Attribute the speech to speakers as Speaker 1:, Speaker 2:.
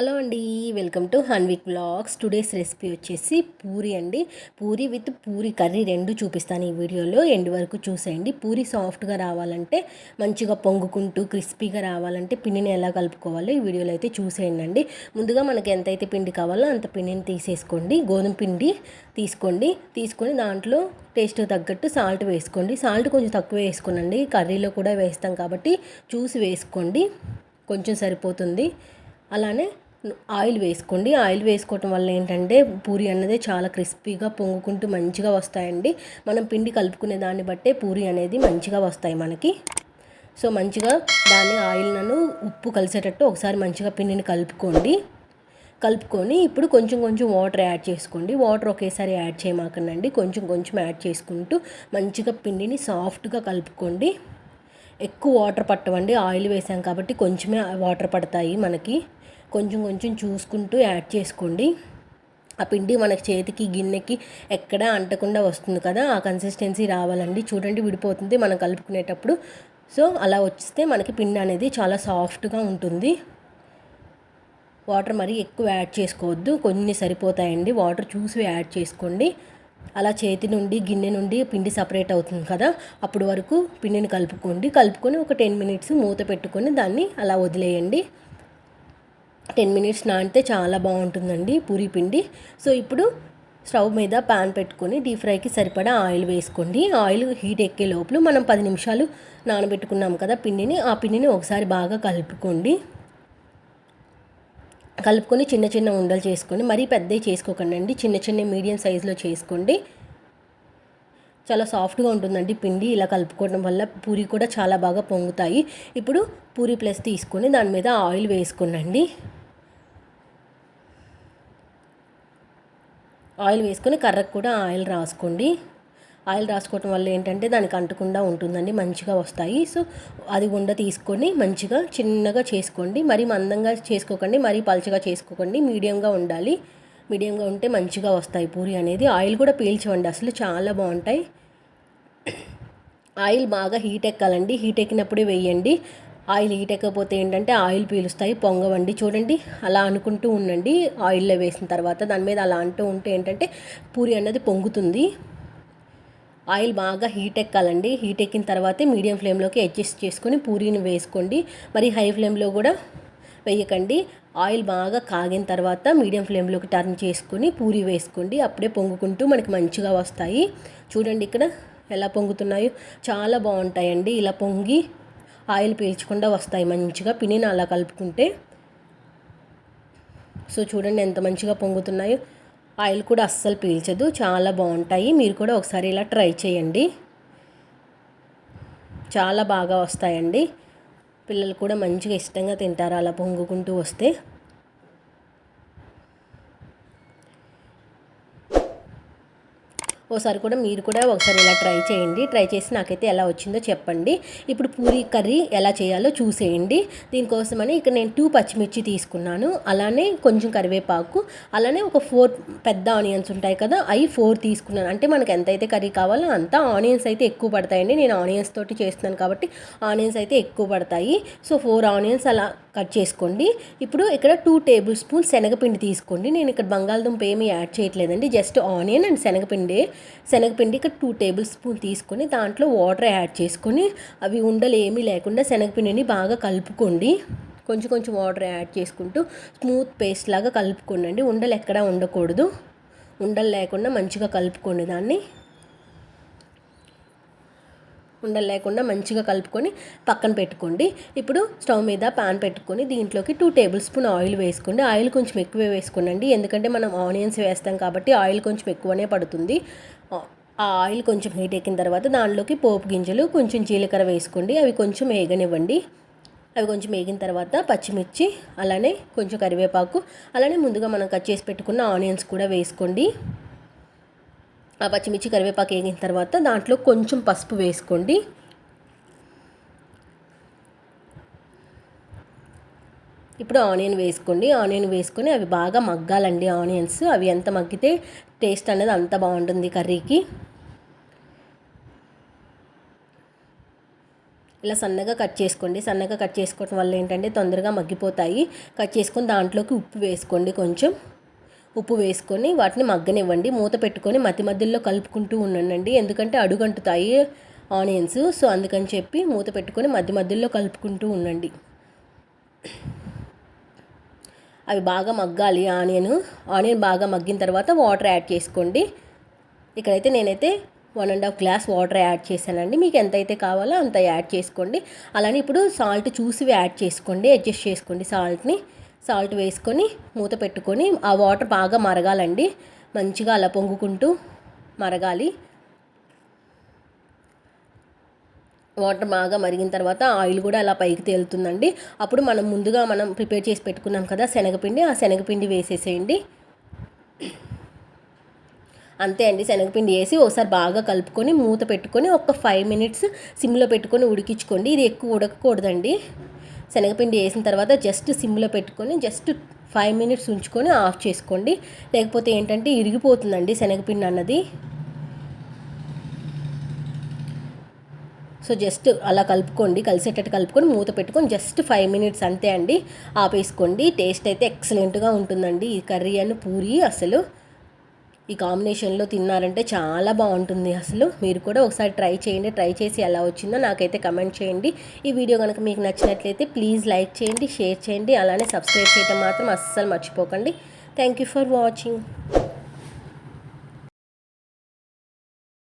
Speaker 1: Hello అండి welcome to Hanvik blogs today's recipe వచ్చేసి పూరి అండి. పూరి విత్ పూరి కర్రీ రెండు చూపిస్తాను ఈ వీడియోలో. ఎండ్ వరకు చూసేయండి. పూరి సాఫ్ట్గా రావాలంటే మంచిగా పొంగుకుంటూ క్రిస్పీగా రావాలంటే పిండిని ఎలా కలుపుకోవాలో ఈ వీడియోలో అయితే చూసేయండి అండి ముందుగా మనకి ఎంతైతే పిండి కావాలో అంత పిండిని తీసేసుకోండి. గోధుమ పిండి తీసుకోండి. తీసుకొని దాంట్లో టేస్ట్ తగ్గట్టు సాల్ట్ వేసుకోండి. సాల్ట్ కొంచెం తక్కువ వేసుకోనండి. కర్రీలో కూడా వేస్తాం కాబట్టి చూసి వేసుకోండి. కొంచెం సరిపోతుంది. అలానే ఆయిల్ వేసుకోండి. ఆయిల్ వేసుకోవటం వల్ల ఏంటంటే పూరి అన్నది చాలా క్రిస్పీగా పొంగుకుంటూ మంచిగా వస్తాయండి. మనం పిండి కలుపుకునే దాన్ని బట్టే పూరి అనేది మంచిగా వస్తాయి మనకి. సో మంచిగా దాన్ని ఆయిల్ను ఉప్పు కలిసేటట్టు ఒకసారి మంచిగా పిండిని కలుపుకోండి. కలుపుకొని ఇప్పుడు కొంచెం కొంచెం వాటర్ యాడ్ చేసుకోండి. వాటర్ ఒకేసారి యాడ్ చేయమాకండి కొంచెం కొంచెం యాడ్ చేసుకుంటూ మంచిగా పిండిని సాఫ్ట్గా కలుపుకోండి. ఎక్కువ వాటర్ పట్టవండి. ఆయిల్ వేసాం కాబట్టి కొంచెమే వాటర్ పడతాయి మనకి. కొంచెం కొంచెం చూసుకుంటూ యాడ్ చేసుకోండి. ఆ పిండి మనకి చేతికి గిన్నెకి ఎక్కడ అంటకుండా వస్తుంది కదా ఆ కన్సిస్టెన్సీ రావాలండి. చూడండి విడిపోతుంది మనం కలుపుకునేటప్పుడు. సో అలా వస్తే మనకి పిండి అనేది చాలా సాఫ్ట్గా ఉంటుంది. వాటర్ మరి ఎక్కువ యాడ్ చేసుకోవద్దు. కొన్ని సరిపోతాయండి. వాటర్ చూసి యాడ్ చేసుకోండి. అలా చేతి నుండి గిన్నె నుండి పిండి సపరేట్ అవుతుంది కదా అప్పుడు వరకు పిండిని కలుపుకోండి. కలుపుకొని ఒక టెన్ మినిట్స్ మూత పెట్టుకొని దాన్ని అలా వదిలేయండి. టెన్ మినిట్స్ నానితే చాలా బాగుంటుందండి పూరి పిండి. సో ఇప్పుడు స్టవ్ మీద పాన్ పెట్టుకొని డీప్ ఫ్రైకి సరిపడా ఆయిల్ వేసుకోండి. ఆయిల్ హీట్ ఎక్కే లోపల మనం పది నిమిషాలు నానబెట్టుకున్నాం కదా పిండిని ఆ పిండిని ఒకసారి బాగా కలుపుకోండి. కలుపుకొని చిన్న చిన్న ఉండలు చేసుకోండి. మరీ పెద్దవి చేసుకోకండి చిన్న చిన్న మీడియం సైజులో చేసుకోండి. చాలా సాఫ్ట్గా ఉంటుందండి పిండి. ఇలా కలుపుకోవడం వల్ల పూరి కూడా చాలా బాగా పొంగుతాయి. ఇప్పుడు పూరి ప్లస్ తీసుకొని దాని మీద ఆయిల్ వేసుకోనండి. ఆయిల్ వేసుకొని కర్రకు కూడా ఆయిల్ రాసుకోండి. ఆయిల్ రాసుకోవటం వల్ల ఏంటంటే దానికి అంటకుండా ఉంటుందండి మంచిగా వస్తాయి. సో అది ఉండ తీసుకొని మంచిగా చిన్నగా చేసుకోండి. మరీ మందంగా చేసుకోకండి మరీ పలుచగా చేసుకోకండి. మీడియంగా ఉండాలి. మీడియంగా ఉంటే మంచిగా వస్తాయి పూరి అనేది. ఆయిల్ కూడా పీల్చవండి అసలు చాలా బాగుంటాయి. ఆయిల్ బాగా హీట్ ఎక్కాలండి. హీట్ ఎక్కినప్పుడే వేయండి. ఆయిల్ హీట్ ఎక్కకపోతే ఏంటంటే ఆయిల్ పీలుస్తాయి పొంగవండి. చూడండి అలా అనుకుంటూ ఉండండి. ఆయిల్లో వేసిన తర్వాత దాని మీద అలా అంటూ ఉంటే ఏంటంటే పూరి అన్నది పొంగుతుంది. ఆయిల్ బాగా హీట్ ఎక్కాలండి. హీట్ ఎక్కిన తర్వాతే మీడియం ఫ్లేమ్లోకి అడ్జస్ట్ చేసుకొని పూరీని వేసుకోండి. మరి హై ఫ్లేమ్లో కూడా వేయకండి. ఆయిల్ బాగా కాగిన తర్వాత మీడియం ఫ్లేమ్లోకి టర్న్ చేసుకొని పూరి వేసుకోండి. అప్పుడే పొంగుకుంటూ మనకి మంచిగా వస్తాయి. చూడండి ఇక్కడ ఎలా పొంగుతున్నాయో. చాలా బాగుంటాయండి. ఇలా పొంగి ఆయిల్ పీల్చకుండా వస్తాయి మంచిగా పినిని అలా కలుపుకుంటే. సో చూడండి ఎంత మంచిగా పొంగుతున్నాయో. ఆయిల్ కూడా అస్సలు పీల్చదు చాలా బాగుంటాయి. మీరు కూడా ఒకసారి ఇలా ట్రై చేయండి. చాలా బాగా వస్తాయండి. పిల్లలు కూడా మంచిగా ఇష్టంగా తింటారు అలా పొంగుకుంటూ వస్తే. ఓసారి కూడా మీరు కూడా ఒకసారి ఇలా ట్రై చేయండి. ట్రై చేసి నాకైతే ఎలా వచ్చిందో చెప్పండి. ఇప్పుడు పూరి కర్రీ ఎలా చేయాలో చూసేయండి. దీనికోసమని ఇక్కడ నేను టూ పచ్చిమిర్చి తీసుకున్నాను. అలానే కొంచెం కరివేపాకు అలానే ఒక ఫోర్ పెద్ద ఆనియన్స్ ఉంటాయి కదా అవి ఫోర్ తీసుకున్నాను. అంటే మనకు ఎంతైతే కర్రీ కావాలో అంత ఆనియన్స్ అయితే ఎక్కువ పడతాయండి. నేను ఆనియన్స్ తోటి చేస్తున్నాను కాబట్టి ఆనియన్స్ అయితే ఎక్కువ పడతాయి. సో ఫోర్ ఆనియన్స్ అలా కట్ చేసుకోండి. ఇప్పుడు ఇక్కడ టూ టేబుల్ స్పూన్ శనగపిండి తీసుకోండి. నేను ఇక్కడ బంగాళదుంప ఏమీ యాడ్ చేయట్లేదండి. జస్ట్ ఆనియన్ అండ్ శనగపిండి. శనగపిండి ఇక్కడ టూ టేబుల్ స్పూన్ తీసుకొని దాంట్లో వాటర్ యాడ్ చేసుకొని అవి ఉండలు ఏమీ లేకుండా శనగపిండిని బాగా కలుపుకోండి. కొంచెం కొంచెం వాటర్ యాడ్ చేసుకుంటూ స్మూత్ పేస్ట్ లాగా కలుపుకోండి ఉండలు ఎక్కడా ఉండకూడదు. ఉండలు లేకుండా మంచిగా కలుపుకోండి దాన్ని. ఉండలు లేకుండా మంచిగా కలుపుకొని పక్కన పెట్టుకోండి. ఇప్పుడు స్టవ్ మీద పాన్ పెట్టుకొని దీంట్లోకి టూ టేబుల్ స్పూన్ ఆయిల్ వేసుకోండి. ఆయిల్ కొంచెం ఎక్కువే వేసుకోండి ఎందుకంటే మనం ఆనియన్స్ వేస్తాం కాబట్టి ఆయిల్ కొంచెం ఎక్కువనే పడుతుంది. ఆ ఆయిల్ కొంచెం హీట్ ఎక్కిన తర్వాత దానిలోకి పోపు గింజలు కొంచెం జీలకర్ర వేసుకోండి. అవి కొంచెం వేగనివ్వండి. అవి కొంచెం వేగిన తర్వాత పచ్చిమిర్చి అలానే కొంచెం కరివేపాకు అలానే ముందుగా మనం కట్ చేసి పెట్టుకున్న ఆనియన్స్ కూడా వేసుకోండి. ఆ పచ్చిమిర్చి కరివేపాకు వేగిన తర్వాత దాంట్లో కొంచెం పసుపు వేసుకోండి. ఇప్పుడు ఆనియన్ వేసుకోండి. ఆనియన్ వేసుకొని అవి బాగా మగ్గాలండి ఆనియన్స్. అవి ఎంత మగ్గితే టేస్ట్ అనేది అంత బాగుంటుంది కర్రీకి. ఇలా సన్నగా కట్ చేసుకోండి. సన్నగా కట్ చేసుకోవడం వల్ల ఏంటంటే తొందరగా మగ్గిపోతాయి. కట్ చేసుకొని దాంట్లోకి ఉప్పు వేసుకోండి కొంచెం. ఉప్పు వేసుకొని వాటిని మగ్గనివ్వండి. మూత పెట్టుకొని మధ్య మధ్యలో కలుపుకుంటూ ఉండండి. ఎందుకంటే అడుగంటుతాయి ఆనియన్స్. సో అందుకని చెప్పి మూత పెట్టుకొని మధ్య మధ్యలో కలుపుకుంటూ ఉండండి. అవి బాగా మగ్గాలి ఆనియన్. ఆనియన్ బాగా మగ్గిన తర్వాత వాటర్ యాడ్ చేసుకోండి. ఇక్కడైతే నేనైతే one and half glass water add చేశానండి. మీకు ఎంతైతే కావాలో అంత యాడ్ చేసుకోండి. అలానే ఇప్పుడు సాల్ట్ చూసి యాడ్ చేసుకోండి. అడ్జస్ట్ చేసుకోండి సాల్ట్ని. సాల్ట్ వేసుకొని మూత పెట్టుకొని ఆ వాటర్ బాగా మరగాలండి. మంచిగా అలా పొంగుకుంటూ మరగాలి. వాటర్ బాగా మరిగిన తర్వాత ఆయిల్ కూడా అలా పైకి తేలుతుందండి. అప్పుడు మనం ముందుగా మనం ప్రిపేర్ చేసి పెట్టుకున్నాం కదా శనగపిండి ఆ శనగపిండి వేసేసేయండి. అంతే అండి శనగపిండి వేసి ఒకసారి బాగా కలుపుకొని మూత పెట్టుకొని ఒక ఫైవ్ మినిట్స్ సిమ్లో పెట్టుకొని ఉడికించుకోండి. ఇది ఎక్కువ ఉడకకూడదండి. శనగపిండి వేసిన తర్వాత జస్ట్ సిమ్లో పెట్టుకొని జస్ట్ ఫైవ్ మినిట్స్ ఉంచుకొని ఆఫ్ చేసుకోండి. లేకపోతే ఏంటంటే ఇరిగిపోతుందండి శనగపిండి అన్నది. సో జస్ట్ అలా కలుపుకోండి. కలిసేటట్టు కలుపుకొని మూత పెట్టుకొని జస్ట్ ఫైవ్ మినిట్స్ అంతే అండి ఆపేసుకోండి. టేస్ట్ అయితే ఎక్సలెంట్గా ఉంటుందండి ఈ కర్రీ అని పూరి అసలు. ఈ కాంబినేషన్లో తిన్నారంటే చాలా బాగుంటుంది. అసలు మీరు కూడా ఒకసారి ట్రై చేయండి ట్రై చేసి ఎలా వచ్చిందో నాకైతే కమెంట్ చేయండి. ఈ వీడియో కనుక మీకు నచ్చినట్లయితే ప్లీజ్ లైక్ చేయండి షేర్ చేయండి. అలానే సబ్స్క్రైబ్ చేయడం మాత్రం అస్సలు మర్చిపోకండి. Thank you for watching.